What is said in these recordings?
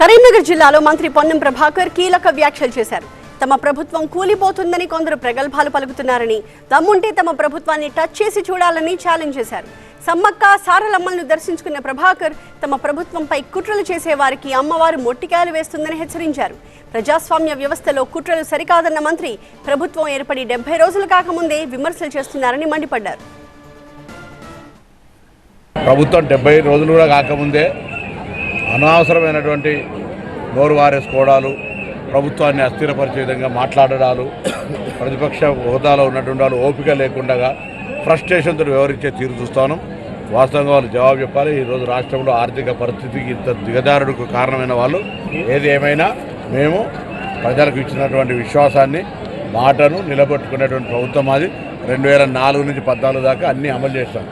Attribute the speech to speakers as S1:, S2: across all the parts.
S1: కరీంనగర్ జిల్లాలో మంత్రి పొన్నం ప్రభాకర్ కీలక వ్యాఖ్యలు చేశారు. తమ ప్రభుత్వం కూలిపోతుందని కొందరు ప్రగల్భాలు పలుకుతున్నారని దమ్ముంటే తమ ప్రభుత్వాన్ని టచ్ చేసి చూడాలని ఛాలెంజ్ చేశారు. సమ్మక్క సారలమ్మలను దర్శించుకున్న ప్రభాకర్ తమ ప్రభుత్వంపై కుట్రలు చేసే వారికి అమ్మవారు మొట్టికాయలు వేస్తుందని హెచ్చరించారు. ప్రజాస్వామ్య వ్యవస్థలో కుట్రలు సరికాదన్న మంత్రి ప్రభుత్వం ఏర్పడి డెబ్బై రోజులు కాకముందే విమర్శలు చేస్తున్నారని మండిపడ్డారు.
S2: ప్రభుత్వం డెబ్బై రోజులు కూడా కాకముందే అనవసరమైనటువంటి నోరు వారేసుకోవడాలు ప్రభుత్వాన్ని అస్థిరపరిచే విధంగా మాట్లాడడాలు ప్రతిపక్ష హోదాలో ఉన్నటువంటి వాళ్ళు ఓపిక లేకుండా ఫ్రస్ట్రేషన్తో వ్యవహరించే తీరు చూస్తాను. వాస్తవంగా వాళ్ళు జవాబు చెప్పాలి. ఈరోజు రాష్ట్రంలో ఆర్థిక పరిస్థితికి ఇంత దిగజారుడుకు కారణమైన వాళ్ళు. ఏది ఏమైనా మేము ప్రజలకు ఇచ్చినటువంటి విశ్వాసాన్ని మాటను నిలబెట్టుకునేటువంటి ప్రభుత్వం అది రెండు వేల నాలుగు నుంచి పద్నాలుగు దాకా అన్నీ అమలు చేస్తాం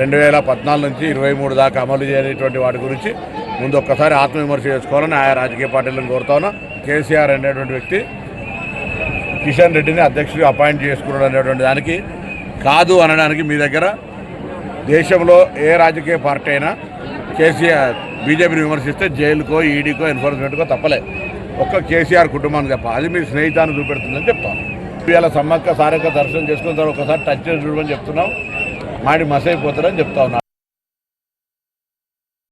S2: రెండు వేల పద్నాలుగు నుంచి ఇరవై మూడు దాకా అమలు చేయనటువంటి వాటి గురించి ముందు ఒక్కసారి ఆత్మవిమర్శ చేసుకోవాలని ఆయా రాజకీయ పార్టీలను కోరుతాను కేసీఆర్ అనేటువంటి వ్యక్తి కిషన్ రెడ్డిని అధ్యక్షుడిగా అపాయింట్ చేసుకున్నాడు అనేటువంటి దానికి కాదు అనడానికి మీ దగ్గర దేశంలో ఏ రాజకీయ పార్టీ అయినా కేసీఆర్ బీజేపీని విమర్శిస్తే జైలుకో ఈడీకో ఎన్ఫోర్స్మెంట్కో తప్పలే. ఒక్క కేసీఆర్ కుటుంబానికి తప్ప అది మీ స్నేహితాన్ని చూపెడుతుందని చెప్తాను ఇవాళ సమ్మక్క సారక్క దర్శనం చేసుకున్న తర్వాత ఒకసారి టచ్ చేసి చూడమని చెప్తున్నాం. మాడి మసైపోతారని చెప్తా ఉన్నా.